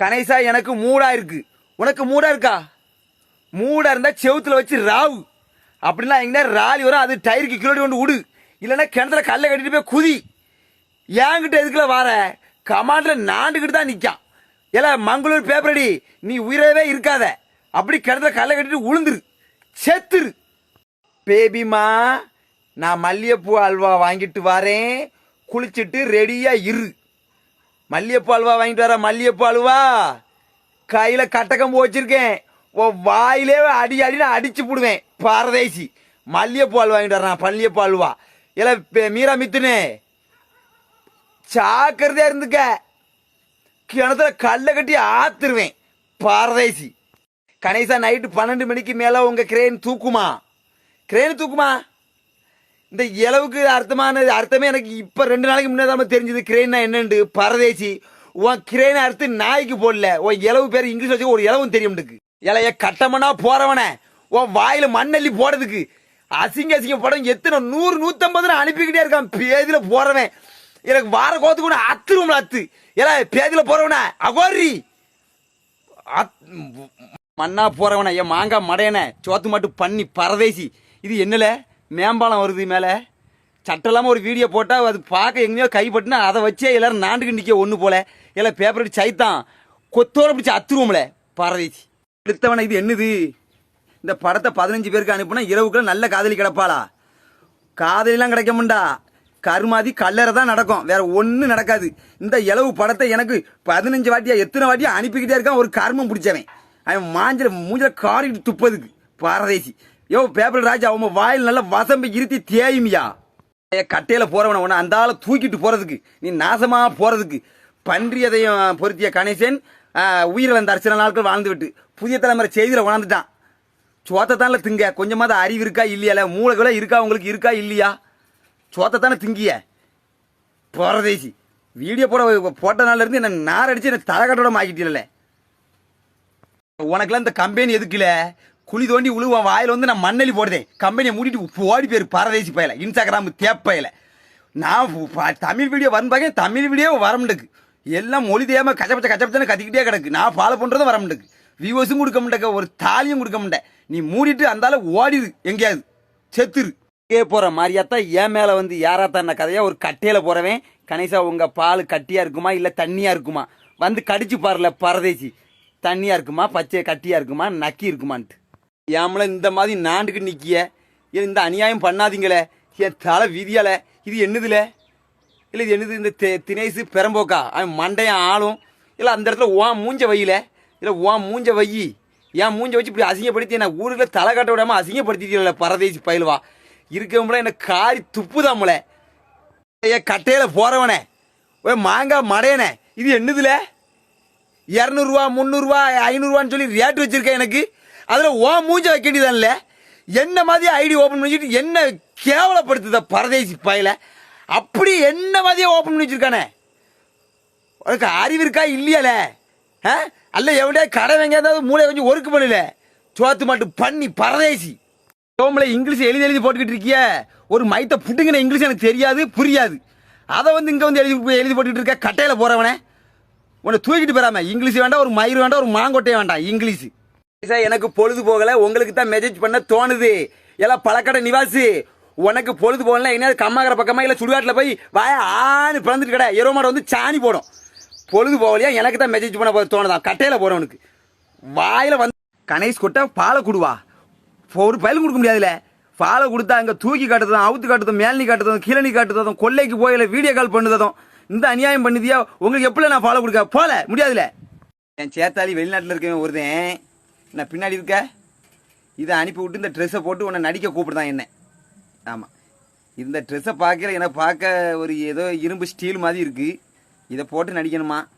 கணேசா எனக்கு மூடா இருக்கு. உனக்கு மூடா இருக்கா? மூடா இருந்தா செவுத்துல வச்சு ராவு. அப்படின்னா எங்கன்னா ராலி வரும் அது டயருக்கு கிலோடி கொண்டு விடு இல்லைன்னா கிணத்துல கல்லை கட்டிட்டு போய் குதி. ஏங்கிட்ட எதுக்குள்ள வார? கமாண்டில் நாண்டுக்கிட்டு தான் நிற்கான் ஏல மங்களூர் பேப்பரடி நீ உயிரவே இருக்காத. அப்படி கிணத்துல கல்லை கட்டிட்டு உளுந்துரு. செத்துரு. பேபிமா நான் மல்லிகைப்பூ அல்வா வாங்கிட்டு வரேன். குளிச்சுட்டு ரெடியாக இரு. மல்லிகைப்பூ அல்வா வாங்கிட்டு வர மல்லிகைப்பூ அல்வா கையில் கட்டக்கம்பு வச்சிருக்கேன் ஓ வாயிலே அடி அடின்னு அடிச்சு போடுவேன். பாரதேசி. மல்லிகைப்பூ அல்வா வாங்கிட்டு வரான் மல்லிகைப்பூ அல்வா இல்லை மீரா மித்துனே. சாக்கிறதே இருந்துக்க. கிணத்துல கல்லை கட்டி ஆத்துருவேன். பாரதேசி. கணேசா நைட்டு பன்னெண்டு மணிக்கு மேலே உங்கள் கிரேன் தூக்குமா? கிரேன் தூக்குமா? இந்த இளவுக்கு அர்த்தமான அர்த்தமே எனக்கு இப்போ ரெண்டு நாளைக்கு முன்னாடி தெரிஞ்சது. கிரேன்னா என்னண்டு? பரதேசி. உன் கிரேனை அறுத்து நாய்க்கு போடல. உன் இளவு பேர் இங்கிலீஷ் வச்சு ஒரு இளவும் தெரியும் இலைய கட்டமனா போறவன. உன் வாயில மண்ணள்ளி போடுறதுக்கு. அசிங்க அசிங்க படம் எத்தனை? நூறு நூத்தம்பது அனுப்பிக்கிட்டே இருக்கான். பேதியில போறவன். எனக்கு வார கோத்து கூட அத்துருவோம்ல அத்து. ஏல பேதியில போறவன. அகோரி. அத்- மண்ணா போறவன. என் மாங்காய் மடையன. சோத்து மட்டும் பண்ணி பரதேசி. இது என்னல? மேம்பாலம் வருது மேலே. சட்டம் இல்லாமல் ஒரு வீடியோ போட்டால் அது பார்க்க எங்கேயோ கைப்பட்டுனா அதை வச்சே எல்லோரும் நாண்டுக்கு நிற்க ஒன்று போல. எல்லாம் பேப்பர் அடிச்சு சைத்தான். கொத்தோட பிடிச்சி அத்துருவோம்ல. பரதேசி. எடுத்தவன இது என்னது? இந்த படத்தை பதினஞ்சு பேருக்கு அனுப்புனா இரவுக்குள்ள நல்ல காதலி கிடப்பாளா? காதலிலாம் கிடைக்க மாட்டா. கருமாதி கல்லறை தான் நடக்கும். வேற ஒன்றும் நடக்காது. இந்த இளவு படத்தை எனக்கு பதினஞ்சு வாட்டியா எத்தனை வாட்டியா அனுப்பிக்கிட்டே இருக்கான் ஒரு கர்மம் பிடிச்சவன். அவன் மாஞ்சல மூஞ்சல காரிட்டு துப்பதுக்கு. பாரதேசி. யோ பேப்பர் ராஜா அவன் வாயில் நல்லா வசம்பி இருத்தி தேயுமியா? கட்டையில போறவன உன அந்த ஆளை தூக்கிட்டு போறதுக்கு. நீ நாசமா போறதுக்கு. பன்றியதையும் பொருத்திய கணேசன் உயிரிழந்த அர்ச்சனை நாட்கள் வாழ்ந்து விட்டு புதிய தலைமுறை செய்தியில் உணர்ந்துட்டான். சோத்தத்தானே திங்க. கொஞ்சமாவது அறிவு இருக்கா இல்லையால? மூளைக்குள்ள இருக்கா உங்களுக்கு இருக்கா இல்லையா? சோத்தத்தானே திங்கிய? பரதேசி வீடியோ போட போட்ட என்ன நார் அடிச்சு என்ன தலகட்டோட ஆக்கிட்டீங்களே? உனக்குலாம் இந்த கம்பெனி எதுக்குல? குழி தோண்டி உழுவான் வாயில் வந்து நான் மண்ணலி போடுதேன். கம்பெனியை மூடிட்டு ஓடி பேர் பரதேசி பயல இன்ஸ்டாகிராம் தேப்பையில நான் தமிழ் வீடியோ வந்தாங்க தமிழ் வீடியோ வரமுண்டுக்கு எல்லாம் மொழி தேவை கச்சப்பச்ச கச்சப்பச்சன்னு கத்திக்கிட்டே கிடக்கு. நான் ஃபாலோ பண்ணுறதும் வரமுண்டுக்கு வியூவர்ஸும் கொடுக்க மாட்டேக்க ஒரு தாலியும் கொடுக்க மாட்டேன். நீ மூடிட்டு அந்தால ஓடிடு எங்கேயாவது. செத்துரு. கே போகிற மாதிரியாத்தான் என் மேலே வந்து யாராத்தான் கதையா ஒரு கட்டையில் போறவன். கணேசா உங்கள் பால் கட்டியாக இருக்குமா இல்லை தண்ணியாக இருக்குமா? வந்து கடிச்சு பாருல பரதேசி. தண்ணியாக இருக்குமா பச்சை கட்டியாக இருக்குமா நக்கி இருக்குமான்ட்டு. ஏமல இந்த மாதிரி நாண்டுக்கு நிற்கிய ஏன் இந்த அநியாயம் பண்ணாதீங்களே? என் தலை விதியால? இது என்னதுல? இல்லை இது என்னது இந்த தெ- தினேசு பெரம்போக்கா? அவன் மண்டையன் ஆளும். இல்லை அந்த இடத்துல ஓ மூஞ்ச வையில? இல்லை ஓ மூஞ்ச வை. ஏன் மூஞ்ச வச்சு இப்படி அசிங்கப்படுத்தி என்ன ஊரில் தலை காட்ட விடாமல் அசிங்கப்படுத்திட்டீங்கள பரதேசி பயிலுவா? இருக்கவங்கள என்ன காரி துப்புதாமல? ஏன் கட்டையில் போகிறவனே ஓ மாங்காய் மடையனே. இது என்னதுல? இரநூறுவா முந்நூறுரூவா ஐநூறுரூவான்னு சொல்லி ரேட் வச்சிருக்கேன் எனக்கு. அதில் ஓ மூஞ்ச வைக்க வேண்டியதான்ல என்ன மாதிரி ஐடி ஓப்பன் பண்ணிட்டு என்ன கேவலப்படுத்துத பரதேசி பயில? அப்படி என்ன மாதிரியே ஓப்பன் பண்ணி வச்சுருக்கானே? உனக்கு அறிவு இருக்கா இல்லையால? ஆ? அல்ல எவ்வளோ கடை வாங்க ஏதாவது மூளை கொஞ்சம் ஒர்க்கு பண்ணல. சோத்து மாட்டு பண்ணி பரதேசி. சோம்பல இங்கிலீஷ் எழுதி எழுதி போட்டுக்கிட்டு இருக்கிய. ஒரு மைத்த புட்டுங்கின இங்கிலீஷ் எனக்கு தெரியாது புரியாது. அதை வந்து இங்கே வந்து எழுதி எழுதி போட்டுக்கிட்டு இருக்க கட்டையில் போகிறவனே உன்னை தூக்கிட்டு போறாம இங்கிலீஷ் வேண்டாம் ஒரு மயிறு வேண்டாம் ஒரு மாங்கொட்டையே வேண்டாம் இங்கிலீஷ். சார், எனக்கு பொழுது போகல. உங்களுக்கு தான் மெசேஜ் பண்ண தோணுது. எல்லாம் பழக்கடை நிவாசி உனக்கு பொழுது போகல எங்கேயாவது கம்மாக்கிற பக்கமா இல்லை சுடுகாட்டில் போய் வாய ஆணு பிறந்துட்டு கடை. எரோ மாடு வந்து சாணி போடும். பொழுது போகலையா? எனக்கு தான் மெசேஜ் பண்ண போது தோணுதான் கட்டையில் போகிறவனுக்கு வாயில் வந்து கணேஷ் கொட்டை பாலை கொடுவா. ஒரு பயலும் கொடுக்க முடியாதுல்ல. பாலை கொடுத்தா அங்கே தூக்கி காட்டுறதும் அவுத்து காட்டுறதும் மேல்னி காட்டுறதும் கீழனி காட்டுறதும் கொள்ளைக்கு போயில வீடியோ கால் பண்ணுறதும் இந்த அநியாயம் பண்ணுதியா? உங்களுக்கு எப்படி நான் ஃபாலோ கொடுக்க? போல முடியாதுல்ல. என் சேத்தாலி வெளிநாட்டில் இருக்கவன் ஒருத்தன் நான் பின்னாடி இருக்க. இதை அனுப்பி விட்டு இந்த ட்ரெஸ்ஸை போட்டு உன்னை நடிக்க கூப்பிடுதான் என்ன. ஆமாம் இந்த ட்ரெஸ்ஸை பார்க்கல என்னை பார்க்க ஒரு ஏதோ இரும்பு ஸ்டீல் மாதிரி இருக்குது இதை போட்டு நடிக்கணுமா?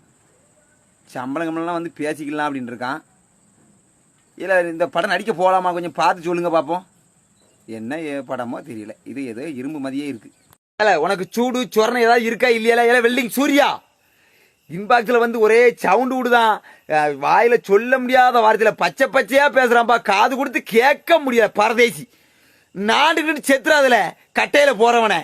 சம்பளம் கம்பளம்லாம் வந்து பேசிக்கலாம் அப்படின்னு இருக்கான். இல்லை இந்த படம் நடிக்க போகலாமா கொஞ்சம் பார்த்து சொல்லுங்கள் பார்ப்போம் என்ன ஏ- படமோ தெரியல. இது ஏதோ இரும்பு மாதிரியே இருக்கு. இல்லை உனக்கு சூடு சொரணை ஏதாவது இருக்கா இல்லையா? இல்லை வெல்டிங் சூர்யா? இன்பாக்ஸில் வந்து ஒரே சவுண்டு விடுதான். வாயில் சொல்ல முடியாத வார்த்தையில் பச்சை பச்சையாக பேசுகிறான்ப்பா காது கொடுத்து கேட்க முடியாது. பரதேசி. நாடுகிட்டு செத்துறாதுல. கட்டையில் போகிறவனை